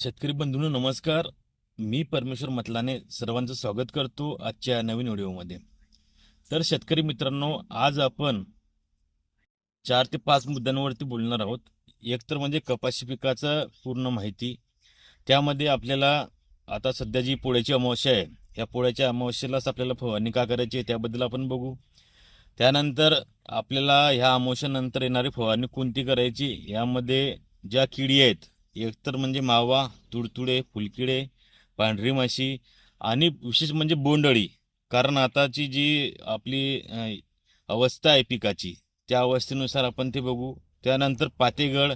शेतकरी बंधूंनो नमस्कार. मी परमेश्वर मतलाने सर्वांचं स्वागत करतो आजच्या नवीन व्हिडिओमध्ये. तर शेतकरी मित्रांनो आज आपण चार ते पाच मुद्द्यांवरती बोलणार आहोत. एक तर म्हणजे कपाशी पिकाचं पूर्ण माहिती. त्यामध्ये आपल्याला आता सध्या जी पोळ्याची अमावस्या आहे या पोळ्याच्या अमावस्येलाच आपल्याला फवारणी का करायची आहे त्याबद्दल आपण बघू. त्यानंतर आपल्याला ह्या अमावस्यानंतर येणारी फवारणी कोणती करायची यामध्ये ज्या किडी आहेत एकतर म्हणजे मावा तुडतुडे फुलकिडे पांढरी माशी आणि विशेष म्हणजे बोंडअळी. कारण आताची जी आपली अवस्था आहे पिकाची त्या अवस्थेनुसार आपण ते बघू. त्यानंतर पातेगड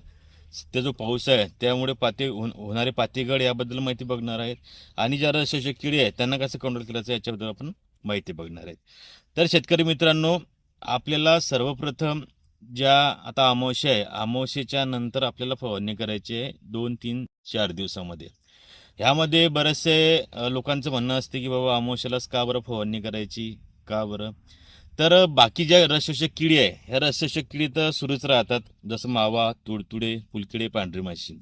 त्या जो पाऊस आहे त्यामुळे पाते होण- होणारे पातेगड याबद्दल माहिती बघणार आहेत. आणि ज्या रसशोषक किडे आहेत त्यांना कसं कंट्रोल करायचं याच्याबद्दल आपण माहिती बघणार आहेत. तर शेतकरी मित्रांनो आपल्याला सर्वप्रथम ज्या आता अमावस्या आहे अमावस्येच्या नंतर आपल्याला फवारणी करायची आहे दोन तीन चार दिवसामध्ये. ह्यामध्ये बरेचसे लोकांचं म्हणणं असते की बाबा अमावस्यालाच का बरं फवारणी करायची? का बरं? तर बाकी ज्या रसशोषक किडी आहे ह्या रसशोषक किडी तर सुरूच राहतात जसं मावा तुडतुडे फुलकिडे पांढरी माशी.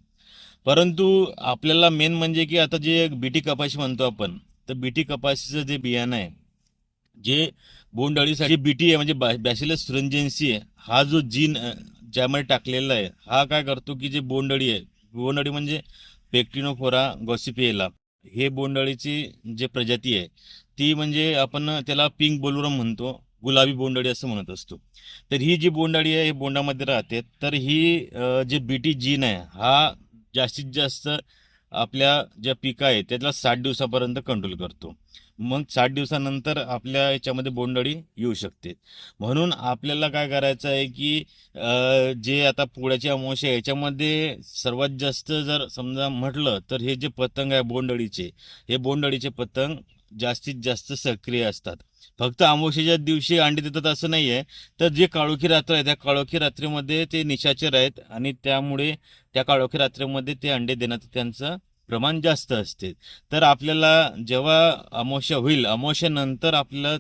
परंतु आपल्याला मेन म्हणजे की आता जे बीटी कपाशी म्हणतो आपण तर बीटी कपाशीचं जे बियाणं आहे जे बोंडअळीसाठी बीटी आहे म्हणजे बॅ बॅसिलस सुरंजेन्सी आहे हा जो जीन ज्यामध्ये टाकलेला आहे हा काय करतो की जे बोंडअळी आहे बोंडअळी म्हणजे पेक्टिनोफोरा गॉसिपिएला. हे बोंडअळीची जे प्रजाती आहे ती म्हणजे आपण त्याला पिंक बोलुरम म्हणतो गुलाबी बोंडअळी असं म्हणत असतो. तर ही जी बोंडअळी आहे हे बोंडामध्ये राहते. तर ही अ, जे बीटी जीन आहे हा जास्तीत जास्त आपल्या ज्या पिकं आहे त्याला साठ दिवसापर्यंत कंट्रोल करतो. मग साठ दिवसानंतर आपल्या याच्यामध्ये बोंडअळी येऊ शकते. म्हणून आपल्याला काय करायचं आहे की जे आता पोळ्याची अमावस्या आहे, याच्यामध्ये सर्वात जास्त जर समजा म्हटलं तर हे जे पतंग आहे बोंडअळीचे हे बोंडअळीचे पतंग जास्तीत जास्त सक्रिय असतात. फक्त अमावस्येच्या दिवशी अंडी देतात असं नाही आहे तर जे काळोखी रात्र आहे त्या काळोखी रात्रीमध्ये ते निशाचर आहेत आणि त्यामुळे त्या काळोखी रात्रीमध्ये ते अंडे देण्याचं त्यांचं प्रमाण जास्त असते. तर आपल्याला जेव्हा अमावस्या होईल अमावस्यानंतर आपल्याला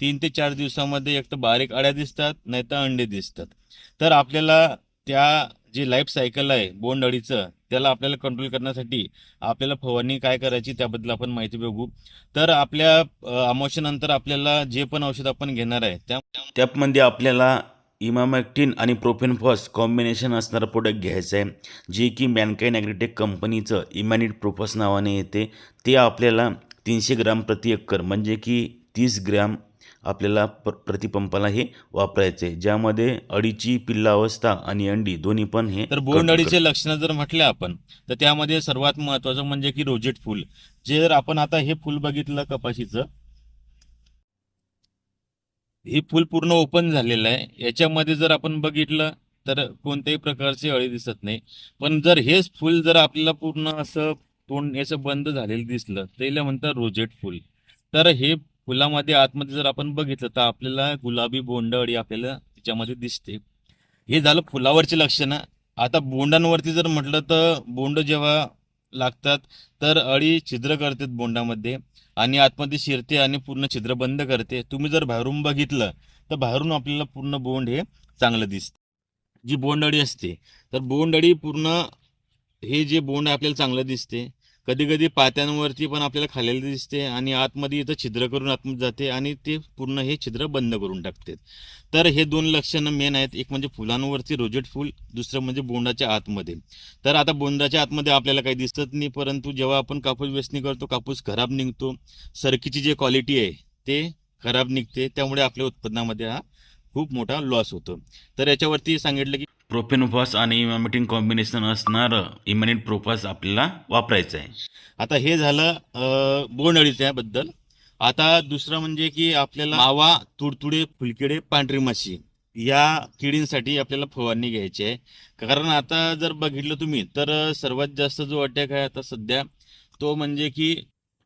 तीन ते चार दिवसामध्ये एक तर बारीक अळ्या दिसतात नाही तर अंडे दिसतात. तर आपल्याला त्या जे लाईफ सायकल आहे बोंड अळीचं त्याला आपल्याला कंट्रोल करण्यासाठी आपल्याला फवारणी काय करायची त्याबद्दल आपण माहिती बघू. तर आपल्या अ, आपल्याला जे पण औषध आपण घेणार आहे त्या त्यामध्ये आपल्याला इमामॅक्टिन आणि प्रोफेनफॉस कॉम्बिनेशन असणारं प्रोडक्ट घ्यायचं आहे जे की मॅनकाईन ॲग्रीटेक कंपनीचं इमॅनिट प्रोफॉस नावाने येते. ते आपल्याला तीनशे ग्राम प्रति एकर म्हणजे की तीस ग्रॅम आपल्याला प प्रतिपंपाला हे वापरायचं आहे ज्यामध्ये अडीची पिल्लावस्था आणि अंडी दोन्ही पण हे तर बोंड अळीचे लक्षणं जर म्हटले आपण तर त्यामध्ये सर्वात महत्वाचं म्हणजे की रोजेट फुल. जे जर आपण आता हे फुल बघितलं कपाशीचं हे फुल पूर्ण ओपन झालेलं आहे. याच्यामध्ये जर आपण बघितलं तर कोणत्याही प्रकारची अळी दिसत नाही. पण जर हेच फुल जर आपल्याला पूर्ण असं तोंड याचं बंद झालेलं दिसलं त्याला म्हणतात रोजेट फुल तर हे फुलामध्ये आतमध्ये जर आपण बघितलं तर आपल्याला गुलाबी बोंड अळी आपल्याला त्याच्यामध्ये दिसते. हे झालं फुलावरची लक्षणं. आता बोंडांवरती जर म्हटलं तर बोंड जेव्हा लागतात. तर अळी छिद्र करतात बोंडामध्ये आणि आतमध्ये शिरते आणि पूर्ण छिद्र बंद करते. तुम्ही जर बाहेरून बघितलं तर बाहेरून आपल्याला पूर्ण बोंड हे चांगलं दिसतं. जी बोंडअळी असते तर बोंडअळी पूर्ण हे जे बोंड आहे आपल्याला चांगलं दिसते कधी कधी पात्यांवरती पण आपल्याला खाल्लेलं दिसते आणि आतमध्ये इथं छिद्र करून आतमध्ये जाते आणि ते पूर्ण हे छिद्र बंद करून टाकते तर हे दोन लक्षणं मेन आहेत. एक म्हणजे फुलांवरती रोजेट फुल दुसरं म्हणजे बोंडाच्या आतमध्ये. तर आता बोंडाच्या आतमध्ये आपल्याला काही दिसत नाही परंतु जेव्हा आपण कापूस वेचणी करतो कापूस खराब निघतो सरकीची जी क्वालिटी आहे ते खराब निघते त्यामुळे आपल्या उत्पन्नामध्ये हा खूप मोठा लॉस होतो. तर याच्यावरती सांगितलं की प्रोफेनफॉस आणि इमॅमिटिन कॉम्बिनेशन असणारं इमॅनिट प्रोफॉस आपल्याला वापरायचं आहे. आता हे झालं अं, बोंडअळीच्या बद्दल. आता दुसरं म्हणजे की आपल्याला मावा तुडतुडे फुलकिडे पांढरी माशी या किडींसाठी आपल्याला फवारणी घ्यायची आहे. कारण आता जर बघितलं तुम्ही तर सर्वात जास्त जो अटॅक आहे आता सध्या तो म्हणजे की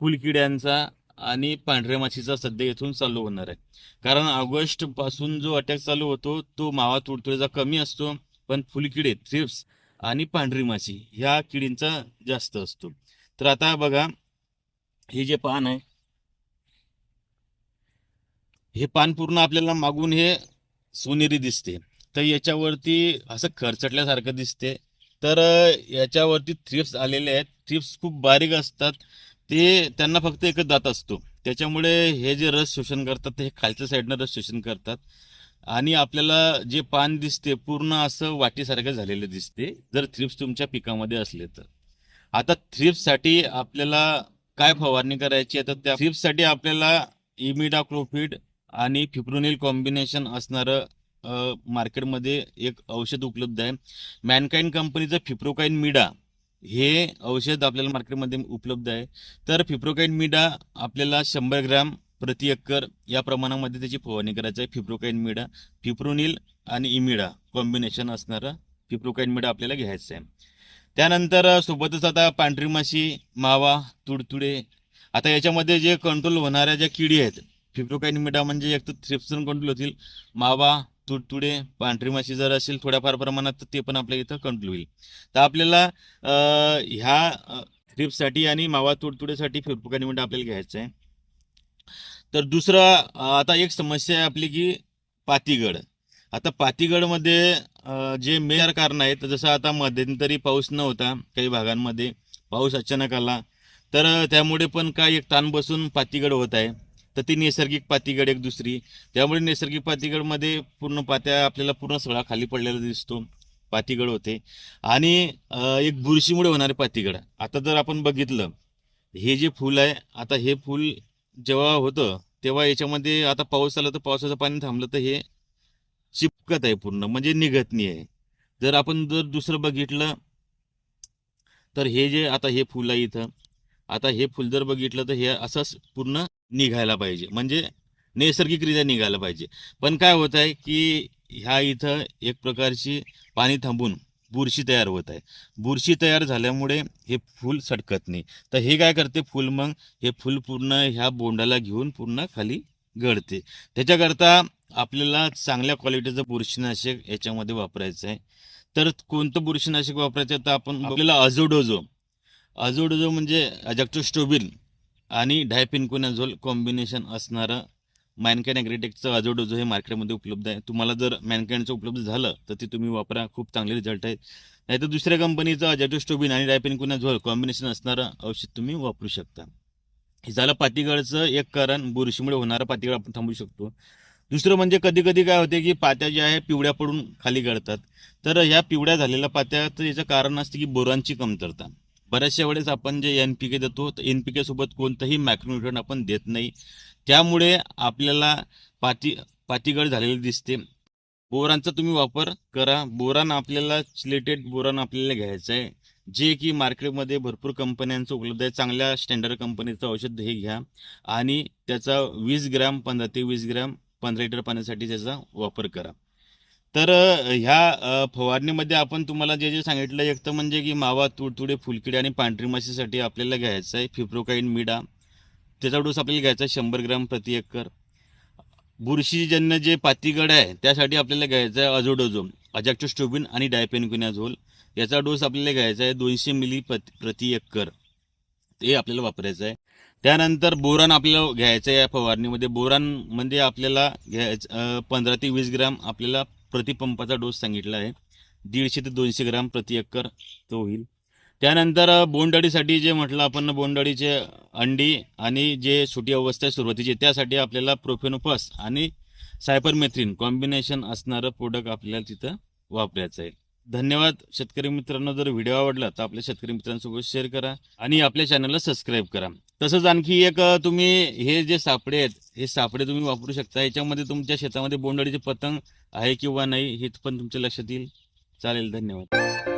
फुलकिड्यांचा आणि पांढऱ्या माशीचा सध्या इथून चालू होणार आहे. कारण ऑगस्टपासून जो अटॅक चालू होतो तो मावा तुडतुडेचा कमी असतो. पण फुलकिडे थ्रिप्स आणि पांढरी माशी ह्या किडींचा जास्त असतो. तर आता बघा हे जे पान आहे हे पान पूर्ण आपल्याला मागून हे सोनेरी दिसते. तर याच्यावरती असं खरचटल्यासारखं दिसते. तर याच्यावरती थ्रिप्स आलेले आहेत. थ्रिप्स खूप बारीक असतात. ते त्यांना फक्त एकच दात असतो. त्याच्यामुळे हे जे रस शोषण करतात ते खालच्या साईडनं रस शोषण करतात. आणि आपल्याला जे पान दिसते पूर्ण असं वाटीसारखं झालेलं दिसते जर थ्रिप्स तुमच्या पिकामध्ये असले तर. आता थ्रिप्ससाठी आपल्याला काय फवारणी करायची? आहे तर त्या थ्रिप्ससाठी आपल्याला इमिडाक्लोफिड आणि फिप्रोनिल कॉम्बिनेशन असणारं मार्केटमध्ये एक औषध उपलब्ध आहे. मॅनकाईन कंपनीचं फिप्रोकाईन मिडा हे औषध आपल्याला मार्केटमध्ये उपलब्ध आहे. तर फिप्रोकाईन मिडा आपल्याला शंभर ग्रॅम प्रति एकर या प्रमाणामध्ये त्याची फवारणी करायची आहे. फिप्रोकाईन मिडा फिप्रोनिल आणि इमिडा कॉम्बिनेशन असणारं फिप्रोकाईन मिडा आपल्याला घ्यायचं आहे. त्यानंतर सोबतच आता पांढरी माशी मावा तुडतुडे आता याच्यामध्ये जे कंट्रोल होणाऱ्या ज्या किडी आहेत फिप्रोकाईन मिडा म्हणजे एक तर थ्रिप्सन कंट्रोल होतील मावा तुडतुडे पांढरी माशी जर असेल थोड्याफार प्रमाणात तर ते पण आपल्या इथं कंट्रोल होईल. तर आपल्याला ह्या थ्रिप्ससाठी आणि मावा तुडतुडेसाठी फिप्रोकाईन मिडा आपल्याला घ्यायचं आहे. तर दुसरं आता एक समस्या आहे आपली की पातीगड. आता पातीगडमध्ये जे मेयर कारण आहेत जसं आता मध्यंतरी पाऊस नव्हता काही भागांमध्ये पाऊस अचानक आला तर त्यामुळे पण काय एक ताण बसून पातीगड होत आहे. तर ती नैसर्गिक पातीगड एक दुसरी. त्यामुळे नैसर्गिक पातीगडमध्ये पूर्ण पात्या आपल्याला पूर्ण सगळा खाली पडलेला दिसतो पातीगड होते. आणि एक बुरशीमुळे होणारे पातीगड. आता जर आपण बघितलं हे जे फूल आहे आता हे फूल जेव्हा होतं तेव्हा याच्यामध्ये आता पाऊस आला तर पावसाचं पाणी थांबलं तर हे चिपकत आहे पूर्ण म्हणजे निघत नाही आहे. जर आपण जर दुसरं बघितलं तर हे जे आता हे फुल आहे इथं आता हे फुल जर बघितलं तर हे असंच पूर्ण निघायला पाहिजे म्हणजे नैसर्गिकरित्या निघायला पाहिजे. पण काय होत आहे की ह्या इथं एक प्रकारची पाणी थांबून बुरशी तयार होत आहे. बुरशी तयार झाल्यामुळे हे फूल सटकत नाही. तर हे काय करते फूल मग? हे फूल पूर्ण ह्या बोंडाला घेऊन पूर्ण खाली गळते. त्याच्याकरता आपल्याला चांगल्या क्वालिटीचं बुरशीनाशक याच्यामध्ये वापरायचं आहे. तर कोणतं बुरशीनाशक वापरायचं तर आपण आपल्याला अजोडोजो अजोडोजो म्हणजे अजॅक्टोस्टोबिन आणि डायपिनकोनाझोल कॉम्बिनेशन असणारं मॅनकॅन ॲग्रेटेकचं अझोडोझो हे मार्केटमध्ये उपलब्ध आहे. तुम्हाला जर मॅनकॅनचं उपलब्ध झालं तर ते तुम्ही वापरा. खूप चांगले रिझल्ट आहेत. नाहीतर दुसऱ्या कंपनीचं अजॅक्टोस्टोबिन आणि डायपिनकोनाझोल कॉम्बिनेशन असणारं औषध तुम्ही वापरू शकता. हे झालं पातीगळचं एक कारण. बुरशीमुळे होणारा पातीगळ आपण थांबू शकतो. दुसरं म्हणजे कधी कधी काय होते की पात्या ज्या आहे पिवळ्या पडून खाली गळतात. तर ह्या पिवळ्या झालेल्या पात्या तर याचं कारण असते की बोरांची कमतरता. बऱ्याचशा वेळेस आपण जे एन पी के देतो तर एन पी केसोबत कोणतंही मॅक्रोन्युट्रन आपण देत नाही. त्यामुळे आपल्याला पाती पातीगळ झालेली दिसते. बोरांचा तुम्ही वापर करा. बोरान आपल्याला चिलेटेड बोरान आपल्याला घ्यायचं आहे. जे की मार्केटमध्ये भरपूर कंपन्यांचं उपलब्ध आहे. चांगल्या स्टँडर्ड कंपनीचं औषध हे घ्या. आणि त्याचा वीस ग्रॅम पंधरा ते वीस ग्रॅम पंधरा लिटर पाण्यासाठी त्याचा वापर करा. तर ह्या फवारणीमध्ये आपण तुम्हाला जे जे सांगितलं एक तर म्हणजे की मावा तुडतुडे फुलकिडे आणि पांढरी माशीसाठी आपल्याला घ्यायचं आहे. फिप्रोकाईन मिडा. त्याचा डोस आपल्याला घ्यायचा आहे शंभर ग्रॅम प्रति एकर. बुरशीजन्य जे पातीगड आहे त्यासाठी आपल्याला घ्यायचं आहे अझोडोझो अजॅक्टोस्टोबिन आणि डायपेनक्विनाझोल याचा डोस आपल्याला घ्यायचा आहे दोनशे मिली प्रति प्रति एकर. ते आपल्याला वापरायचं आहे. त्यानंतर बोरान आपल्याला घ्यायचं आहे या फवारणीमध्ये. बोरानमध्ये म्हणजे आपल्याला घ्यायचं पंधरा ते वीस ग्राम आपल्याला प्रतिपंपाचा डोस सांगितला आहे. दीडशे ते दोनशे ग्राम प्रति एकर तो होईल. त्यानंतर बोंडअळीसाठी जे म्हटलं आपण बोंडअळीचे अंडी आणि जे छोटी अवस्था आहे सुरुवातीची त्यासाठी आपल्याला प्रोफेनोफस आणि सायपरमेथ्रिन कॉम्बिनेशन असणारं प्रोडक्ट आपल्याला तिथं वापरायचं आहे. धन्यवाद शेतकरी मित्रांनो. जर व्हिडिओ आवडला तर आपल्या शेतकरी मित्रांसोबत शेअर करा आणि आपल्या चॅनलला सबस्क्राईब करा. तसंच आणखी एक तुम्ही हे जे सापडे आहेत हे सापडे तुम्ही वापरू शकता. याच्यामध्ये तुमच्या शेतामध्ये बोंडअळीचे पतंग आहे किंवा नाही हे पण तुमच्या लक्षात येईल. चालेल धन्यवाद.